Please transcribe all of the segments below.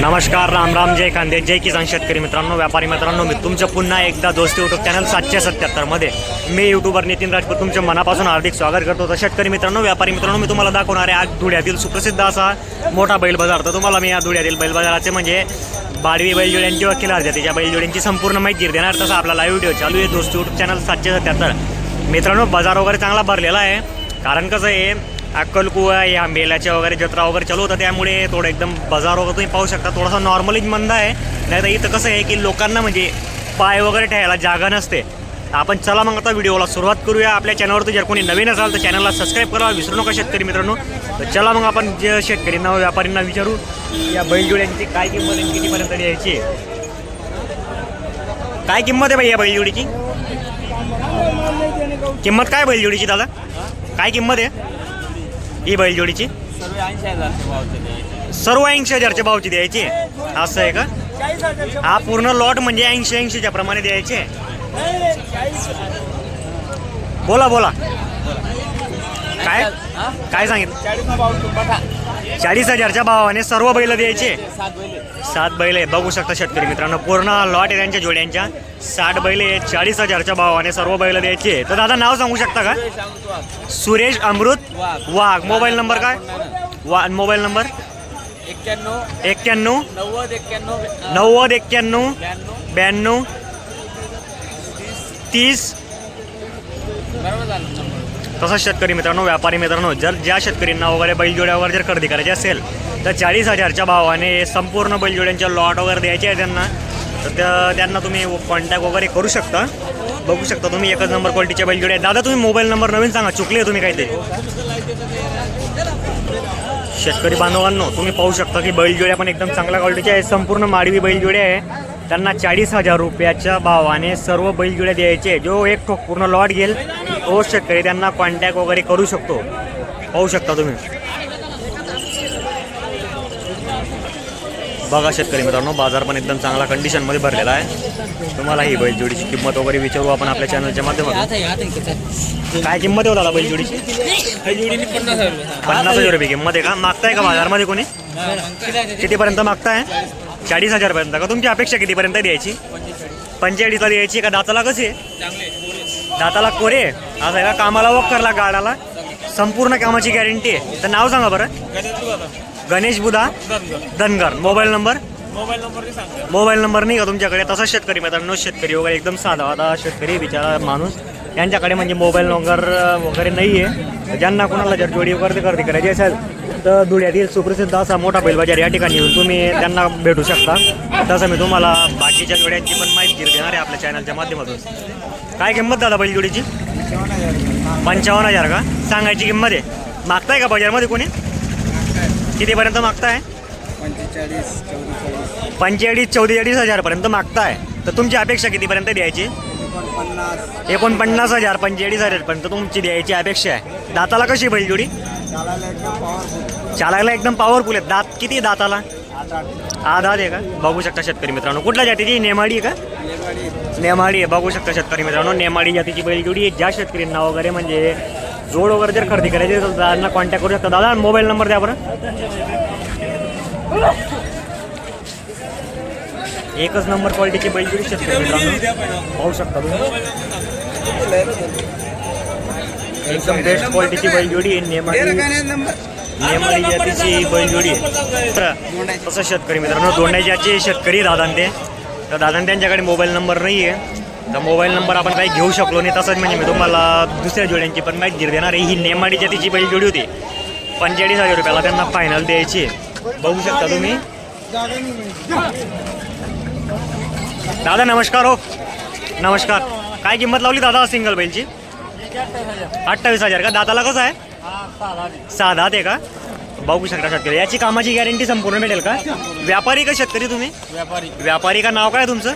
नमस्कार राम राम जय कांदे जय किसान शेतकरी मित्रांनो व्यापारी मित्रांनो मी तुमचं पुन्हा एकदा दोस्ती युट्यूब चॅनल सातशे सत्याहत्तरमध्ये मी युट्यूबर नितीन राजपूत तुमच्या मनापासून हार्दिक स्वागत करतो. तर शेतकरी मित्रांनो व्यापारी मित्रांनो मी तुम्हाला दाखवणार आहे आज धुळ्यातील सुप्रसिद्ध असा मोठा बैल बाजार तर तुम्हाला मी या धुळ्यातील बैल बाजाराचे म्हणजे बाडवी बैलजोड्यांची वकील अर्ध्या त्याच्या बैलजोड्यांची संपूर्ण माहिती देणार तसा आपला लाईव्ह व्हिडिओ चालू आहे दोस्ती युट्यूब चॅनल सातशे सत्याहत्तर. मित्रांनो बाजार वगैरे चांगला भरलेला आहे. कारण कसं आहे अक्कलकुवा या मेल्याच्या वगैरे जत्रा वगैरे चालू होतं. त्यामुळे थोडं एकदम बाजार वगैरे तुम्ही पाहू शकता. थोडासा नॉर्मलीच मंद आहे. नाही तर इथं कसं आहे की लोकांना म्हणजे पाय वगैरे ठेवायला जागा नसते. आपण चला मग आता व्हिडिओला सुरुवात करूया. आपल्या चॅनलवरती जर कोणी नवीन असाल तर चॅनलला सबस्क्राईब करा. विसरू नका शेतकरी मित्रांनो. तर चला मग आपण जे शेतकरींना व्यापारींना विचारू. या बैलजोड्यांची काय किंमत आहे कितीपर्यंत यायची काय किंमत आहे बाई या बैलजोडीची? किंमत काय बैलजोडीची दादा? काय किंमत आहे? ही बैलजोडीची सर्व ऐंशी हजार भावचे द्यायचे. सर्व ऐंशी हजारच्या भावची द्यायची? असं आहे का? हा पूर्ण लॉट म्हणजे ऐंशी ऐंशीच्या प्रमाणे द्यायचे. बोला बोला. काय? हा? काय सांगितलं? चाळीस ना भाव तू बघा चाळीस हजारच्या भावाने सर्व बैल द्यायचे. सात बैल आहे बघू शकता शेतकरी मित्रांनो पूर्ण लॉट आहे त्यांच्या जोड्यांच्या. साठ बैल आहेत. चाळीस हजारच्या भावाने सर्व बैल द्यायचे. तर दादा नाव सांगू शकता का? सुरेश अमृत वाघ. मोबाईल नंबर काय? वा मोबाईल नंबर? एक्क्याण्णव एक्क्याण्णव नव्वद एक्क्याण्णव नव्वद एक्क्याण्णव ब्याण्णव तीस. बरोबर झालं तसंच शेतकरी मित्रांनो व्यापारी मित्रांनो जर ज्या शेतकऱ्यांना वगैरे बैलजोड्यावर जर खरेदी करायची असेल तर चाळीस हजारच्या भावाने संपूर्ण बैलजोड्यांच्या लॉट वगैरे द्यायचे आहे त्यांना. तर त्या त्यांना तुम्ही कॉन्टॅक्ट वगैरे करू शकता. बघू शकता तुम्ही एकच नंबर क्वालिटीच्या बैलजोड्या आहेत. दादा तुम्ही मोबाईल नंबर नवीन सांगा चुकले तुम्ही काहीतरी शेतकरी बांधवांनो तुम्ही पाहू शकता की बैलजोड्या पण एकदम चांगल्या क्वालिटीच्या आहे संपूर्ण माडवी बैलजोड्या आहे. त्यांना चाळीस हजार रुपयाच्या भावाने सर्व बैलजोड्या द्यायचे जो एक ठोक पूर्ण लॉट घेईल. तो शेतकरी त्यांना कॉन्टॅक्ट वगैरे करू शकतो. पाहू शकता तुम्ही. बघा शेतकरी मित्रांनो बाजार पण एकदम चांगला कंडिशनमध्ये भरलेला आहे. तुम्हाला ही बैलजोडीची किंमत वगैरे विचारू आपण आपल्या चॅनलच्या माध्यमातून. काय किंमत आहे दादा बैलजोडीची पन्नास हजार रुपये. किंमत आहे का? मागताय का बाजारमध्ये कोणी? कितीपर्यंत मागताय? चाळीस हजारपर्यंत. का तुमची अपेक्षा कितीपर्यंत द्यायची? पंचेचाळीसला द्यायची का? दाताला कशी आहे. दाताला कोरे असं आहे का कामाला वॉक करला गाडाला. संपूर्ण कामाची गॅरंटी आहे. तर नाव सांगा बरं. Ganesh Budha. Dhangar. Mobile number? Mobile number mobile number नाही का तुमच्याकडे? तसा शेतकरी मित्रांनो शेतकरी वगैरे एकदम साधा आता शेतकरी बिचारा माणूस. यांच्याकडे म्हणजे मोबाईल नंबर वगैरे नाही आहे ज्यांना कोणाला जर जोडी वगैरे गर्दी करायची असेल तर धुळ्यातील सुप्रसिद्ध असा मोठा बैल बाजार या ठिकाणी येऊन तुम्ही त्यांना भेटू शकता. तसं मी तुम्हाला बाकीच्या जोड्यांची पण माहिती देणार आहे आपल्या चॅनलच्या माध्यमातून. काय किंमत दादा बैल जोडीची? पंचावन्न हजार का? सांगायची किंमत आहे. मागताय का बाजारमध्ये कोणी? कितीपर्यंत मागताय? पंचेचाळीस चौवेचाळीस. पंचेचाळीस हजारपर्यंत मागताय. तर तुमची अपेक्षा कितीपर्यंत द्यायची? एकोणपन्नास. हजार पंचेचाळीस हजारपर्यंत तुमची द्यायची अपेक्षा आहे. दाताला कशी बैल जोडी? चालायला एकदम पॉवरफुल आहेत आहे. दात किती दाताला? आधार हा आहे का? बघू शकता शेतकरी मित्रांनो. कुठल्या जातीची? नेमाडी आहे का? नेमाडी. आहे. बघू शकता शेतकरी मित्रांनो नेमाडी जातीची बैलजोडी आहे. ज्या शेतकऱ्यांना वगैरे म्हणजे जोड वगैरे जर खरेदी करायची तर दादांना कॉन्टॅक्ट करू शकता. दादा मोबाईल नंबर द्या बरं. एकच नंबर क्वालिटीची बैलजोडी शेतकरी मित्रांनो. पाहू शकता तुम्ही. एकदम बेस्ट क्वालिटीची बैलजोडी आहे. नेमाडी नेमाडी जातीची बैलजोडी आहे. तसं शेतकरी मित्रांनो दोंडाच्याचे शेतकरी दादान ते तर दादान त्यांच्याकडे मोबाईल नंबर नाही आहे. तर मोबाईल नंबर आपण काही घेऊ शकलो नाही तसंच म्हणजे मी तुम्हाला दुसऱ्या जोड्यांची पण माहिती देणार आहे. ही नेमाडी जातीची बैलजोडी होती. पंचेचाळीस हजार रुपयाला त्यांना फायनल द्यायची आहे. बघू शकता तुम्ही. दादा नमस्कार हो. नमस्कार. काय किंमत लावली दादा सिंगल बैलची? अठ्ठावीस हजार का? दाताला कसं आहे? सहा आहे का? बघू शकता शेतकरी. याची कामाची गॅरंटी संपूर्ण भेटेल का? व्यापारी का शेतकरी तुम्ही? व्यापारी. व्यापारी का नाव काय तुमचं?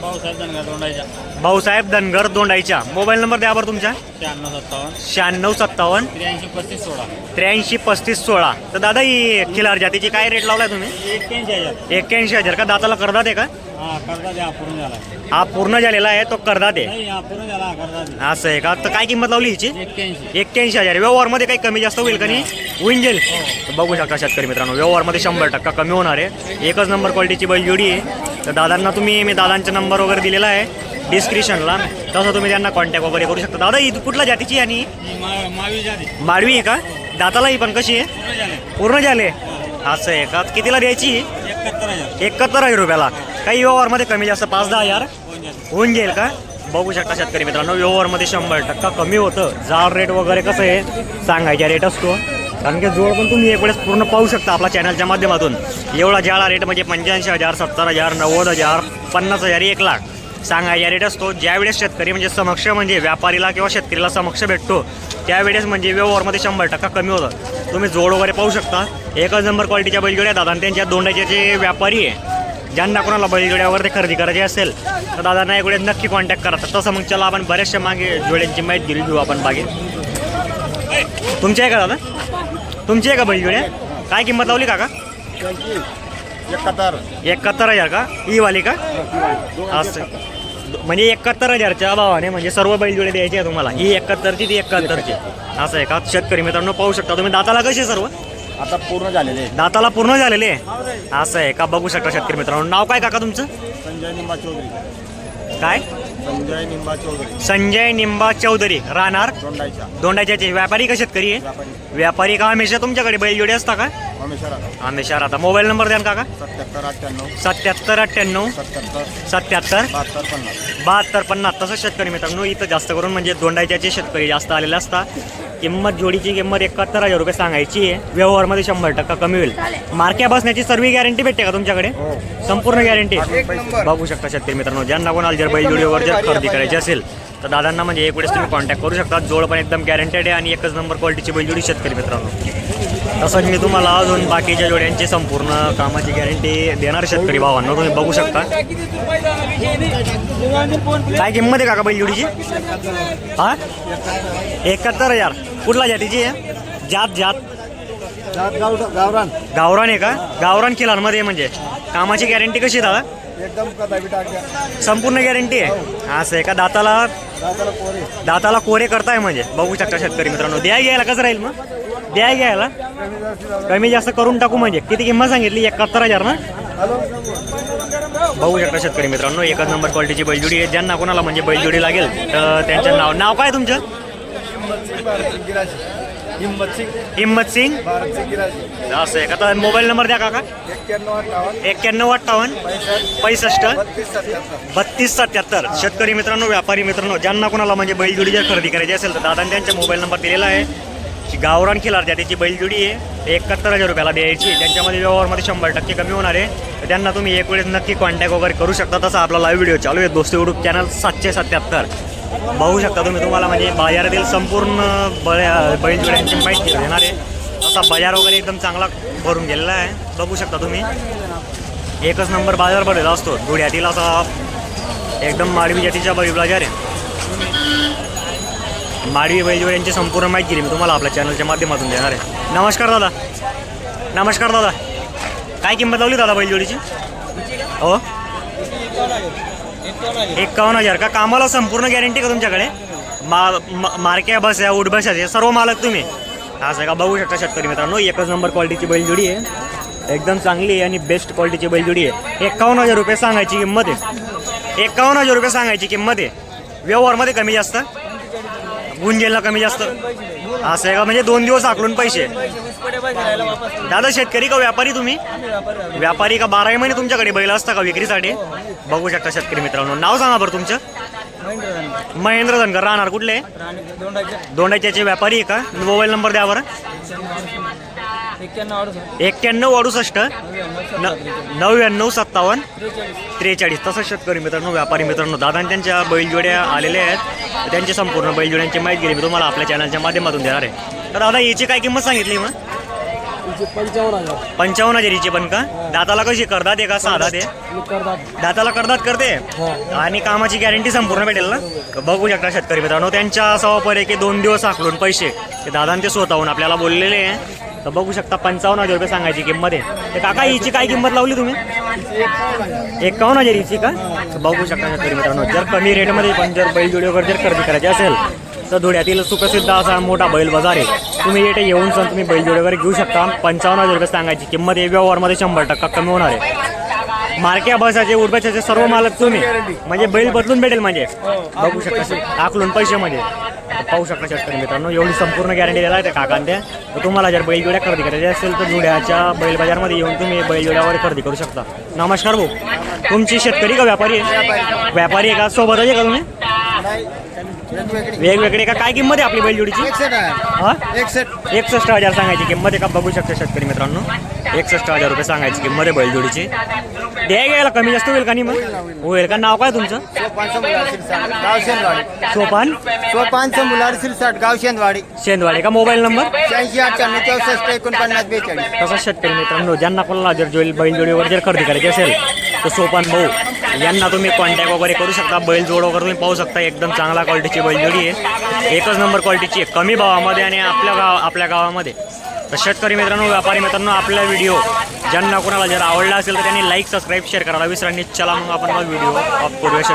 भाऊसाहेब धनगर दोंडायच्या भाऊसाहेब धनगर दोंडाईच्या. मोबाईल नंबर द्या बरं तुमच्या शहाण्णव सत्तावन्न. शहाण्णव सत्तावन्न. त्र्याऐंशी पस्तीस सोळा. त्र्याऐंशी पस्तीस सोळा. तर दादा ही खिलार जातीची काय रेट लावलाय तुम्ही? एक्क्याऐंशी हजार. एक्क्याऐंशी हजार का? दाताला करदात आहे का? हा पूर्ण झाला. हा पूर्ण झालेला आहे तो करदात हा असं आहे का? तर काय किंमत लावली हिची? एक्क्याऐंशी. हजार. व्यवहारमध्ये काही कमी जास्त होईल का नाही? होऊन जाईल तर बघू शकता शेतकरी मित्रांनो व्यवहारमध्ये शंभर टक्का कमी होणार आहे. एकच नंबर क्वालिटीची बैलजोडी आहे. तर दादांना तुम्ही मी दादांचा नंबर वगैरे दिलेला आहे. डिस्क्रिप्शनला तसं तुम्ही त्यांना कॉन्टॅक्ट वगैरे करू शकता. दादा ही कुठल्या जातीची आहे आणि? ही मा- मावी जाते. माडवी आहे का? दाताला ही पण कशी आहे? पूर्ण झाले. असं आहे का? कितीला द्यायची? एकाहत्तर हजार रुपयाला. काही व्यवहारमध्ये कमी जास्त पाच दहा हजार होऊन जाईल का? बघू शकता शेतकरी मित्रांनो व्यवहारमध्ये शंभर टक्का कमी होतं. जाड रेट वगैरे कसं आहे? सांगायचा रेट असतो. कारण की जोड पण तुम्ही एक वेळेस पूर्ण पाहू शकता आपल्या चॅनलच्या माध्यमातून. एवढा जाळा रेट म्हणजे पंच्याऐंशी हजार सत्तर हजार नव्वद हजार पन्नास हजार एक लाख सांगायचा रेट असतो. ज्यावेळेस शेतकरी म्हणजे समक्ष म्हणजे व्यापारीला किंवा शेतकरीला समक्ष भेटतो त्यावेळेस म्हणजे व्यवहारमध्ये शंभर टक्का कमी होतं. तुम्ही जोड वगैरे पाहू शकता. एकच नंबर क्वालिटीच्या बैलगड्या दादा आणि त्यांच्या दोंडाचे जे व्यापारी आहे ज्यांना कोणाला बैलजोड्यावर ते खरेदी करायची असेल तर एक वेळेस नक्की कॉन्टॅक्ट करा. तर तसं मग चला आपण बऱ्याचशा मागे जोड्यांची माहिती घेऊ आपण बागे. तुमची आहे का दादा? तुमची आहे का बैलजोड्या काय किंमत लावली काका? एकाहत्तर. एकाहत्तर हजार का? ही वाली का? असं. म्हणजे एकाहत्तर हजारच्या भावाने म्हणजे सर्व बैलजोडे द्यायचे आहे तुम्हाला. ही एकाहत्तरची ती एकाहत्तरची. असं आहे का? शेतकरी मित्रांनो पाहू शकता. तुम्ही दाताला कसे सर्व? आता पूर्ण झालेले दाताला पूर्ण झालेले? आहे असं आहे का? बघू शकता शेतकरी मित्रांनो. नाव काय काका तुमचं? संजय निंबा चौधरी. काय? संजय निंबा चौधरी. संजय निंबा चौधरी. राहणार? दोंडायच्या दोंडाच्याचे व्यापारी का शेतकरी आहे? व्यापारी. व्यापारी का? हमेशा तुमच्याकडे बैलजोडी असता का? हमेशा राहतात. हमेशा राहता मोबाईल नंबर द्या ना काका? सत्याहत्तर अठ्ठ्याण्णव. सत्याहत्तर अठ्ठ्याण्णव. सत्याहत्तर. सत्याहत्तर. बहात्तर पन्नास. बहात्तर पन्नास. तसंच शेतकरी मित्रांनो इथं जास्त करून म्हणजे दोंडाच्याचे शेतकरी जास्त आलेले असतात. किंमत जोडीची किंमत एकाहत्तर हजार रुपये सांगायची आहे. व्यवहारमध्ये शंभर टक्का कमी होईल. मार्क्या बसण्याची सर्व गॅरंटी भेटते का तुमच्याकडे? हो. संपूर्ण गॅरंटी. बघू शकता शेतकरी मित्रांनो ज्यांना कोणाला जर बैलजोडीवर जर खरेदी करायची असेल तर दादांना म्हणजे एक वेळेस तुम्ही कॉन्टॅक्ट करू शकता. जोड पण एकदम गॅरंटेड आहे आणि एकच नंबर क्वालिटीची बैलजोडी शेतकरी मित्रांनो. तसंच मी तुम्हाला अजून बाकीच्या जोड्यांची संपूर्ण कामाची गॅरंटी देणार शेतकरी भावांना. तुम्ही बघू शकता. काय किंमत आहे काका बैलजोडीची हा? एकाहत्तर हजार. कुठला जातीची आहे जात जात. गावरान गावरान आहे का? गावरान किलांमध्ये म्हणजे. कामाची गॅरंटी कशी आहे दादा? एकदम संपूर्ण गॅरंटी आहे? असं आहे का? दाताला दाताला कोरे करताय म्हणजे. बघू शकता शेतकरी मित्रांनो. द्या घ्यायला कसं राहील मग? द्या घ्यायला कमी जास्त करून टाकू म्हणजे. किती किंमत सांगितली? एकाहत्तर हजार ना? बघू शकता शेतकरी मित्रांनो एकच नंबर क्वालिटीची बैलजोडी आहे. ज्यांना कोणाला म्हणजे बैलजोडी लागेल तर त्यांचं नाव नाव काय तुमचं? हिंमत सिंग. हिम्मत सिंग असं आहे का? तर मोबाईल नंबर द्या काका. एक्क्याण्णव अठ्ठावन्न पैसष्ट बत्तीस सत्याहत्तर. शेतकरी मित्रांनो व्यापारी मित्रांनो ज्यांना कोणाला म्हणजे बैलजोडी जर खरेदी करायची असेल तर दादांनी त्यांचा मोबाईल नंबर दिलेला आहे. गावरान खिलार द्या त्याची बैलजोडी आहे एकाहत्तर हजार रुपयाला द्यायची. त्यांच्यामध्ये व्यवहारमध्ये शंभर टक्के कमी होणार आहे. तर त्यांना तुम्ही एक वेळेस नक्की कॉन्टॅक्ट वगैरे करू शकता. तसा आपला लाईव्ह व्हिडिओ चालू आहे. दोस्त यूट्यूब चॅनल सातशे सत्याहत्तर. बघू शकता तुम्ही तुम्हाला म्हणजे बाजारातील संपूर्ण बळ्या बैलजोड्यांची माहिती देणार आहे. असा बाजार वगैरे एकदम चांगला भरून गेलेला आहे. बघू शकता तुम्ही. एकच नंबर बाजार भरलेला असतो. धुळ्यातील असा एकदम माडवी जातीच्या बैल बाजार आहे. माडवी बैलजोड यांची संपूर्ण माहिती दिली. मी तुम्हाला आपल्या चॅनलच्या माध्यमातून देणार आहे. नमस्कार दादा. नमस्कार दादा. काय किंमत लावली दादा बैलजोडीची हो? एकावन्न हजार. का कामाला संपूर्ण गॅरंटी का तुमच्याकडे? मा मा- बस आहे उठ बस आहे सर्व मालक तुम्ही. असं का बघू शकता शेतकरी मित्रांनो. एकच नंबर क्वालिटीची बैलजोडी आहे. एकदम चांगली आहे आणि बेस्ट क्वालिटीची बैलजोडी आहे. एकावन्न हजार रुपये सांगायची किंमत आहे. एकावन्न हजार रुपये सांगायची किंमत आहे. व्यवहारमध्ये कमी जास्त. गुंजेला कमी जास्त. असं आहे का? म्हणजे दोन दिवस आकलून पैसे. दादा शेतकरी का व्यापारी तुम्ही? व्यापारी का? बाराही महिने तुमच्याकडे बैल असता का विक्रीसाठी? बघू शकता शेतकरी मित्रांनो. नाव सांगा बरं तुमचं. महेंद्र धनगर. राहणार कुठले? दोंडाच्याचे व्यापारी आहे का? मोबाईल नंबर द्या बरं. एक्क्याण्णव अडुसष्ट नव्याण्णव सत्तावन्न त्रेचाळीस. तसंच शेतकरी मित्रांनो व्यापारी मित्रांनो दादा त्यांच्या बैलजोड्या आलेल्या आहेत. त्यांची संपूर्ण बैलजोड्यांची माहिती दिली मी तुम्हाला आपल्या चॅनलच्या माध्यमातून देणार आहे. तर दादा याची काय किंमत सांगितली मग पंचावन्न हजार. हजारीची पण का? दाताला कशी करदात आहे का साधा ते करतात दाताला करदात करते? हा. आणि कामाची गॅरंटी संपूर्ण भेटेल ना? बघू शकता शेतकरी मित्रांनो त्यांच्या सवापर आहे की दोन दिवस आखलून पैसे. ते दादान ते स्वतःहून आपल्याला बोललेले आहे. तर बघू शकता पंचावन्न हजार रुपये सांगायची किंमत आहे. ते काका हिची काय किंमत लावली तुम्ही? एकावन्न हजार हिची का? बघू शकता शेतकरी मित्रांनो जर कमी रेटमध्ये पण जर बैलजोडी वगैरे जर खरेदी करायची असेल तर धुळ्यातील सुप्रसिद्ध असा मोठा बैल बाजार आहे. तुम्ही येथे येऊन सण तुम्ही बैलजोडी वगैरे घेऊ शकता. पंचावन्न हजार रुपये सांगायची किंमत आहे. व्यवहारमध्ये शंभर टक्का कमी होणार आहे. मार्क्या बसाचे उडबाचे सर्व मालक तुम्ही. म्हणजे बैल बदलून भेटेल म्हणजे. बघू शकता आकलून पैशामध्ये. पाहू शकता शेतकरी मित्रांनो एवढी संपूर्ण गॅरंटी दिला आहे त्या काकांत. तर तुम्हाला जर बैलजोड्या खरेदी करायची असेल तर जुड्याच्या बैल बाजारमध्ये येऊन तुम्ही बैलजोड्यावर खरेदी करू शकता. नमस्कार भाऊ. तुमची शेतकरी का व्यापारी आहे? व्यापारी आहे का? सोबतच आहे का तुम्ही? वेगवेगळी का? काय किंमत आहे आपली बैलजोडीची हा? एकसष्ट. हजार सांगायची किंमत आहे का? बघू शकता शेतकरी मित्रांनो. एकसष्ट हजार रुपये सांगायची किंमत आहे बैलजोडीची द्या घ्यायला कमी जास्त होईल का नाही मग? होईल का? नाव काय तुमचं? सोपानचं मुलार शिरसाट. गाव शेंदवाडी. सोपान? सोपानचं शिरसाट गाव शेंदवाडी. शेंदवाडे. का मोबाईल नंबर? शहाऐंशी अठ्ठ्याण्णव चौसष्ट एकोणपन्नास बेचाळीस. तसंच शेतकरी मित्रांनो ज्यांना कोणाला जर जोईल बैलजोडीवर जर खरेदी करायची असेल तर सोपान भाऊ यांना तुम्ही कॉन्टॅक्ट वगैरे करू शकता. बैलजोड वगैरे तुम्ही पाहू शकता एकदम चांगला क्वालिटीची बैलजोडी आहे. एकच नंबर क्वालिटीची आहे. कमी भावामध्ये आणि आपल्या गाव आपल्या गावामध्ये. तर शेतकरी मित्रांनो व्यापारी मित्रांनो आपला व्हिडिओ ज्यांना कोणाला जर आवडला असेल तर त्यांनी लाईक सबस्क्राईब शेअर करायला विसरा चला मग आपण मग व्हिडिओ ऑफ करूया शकतो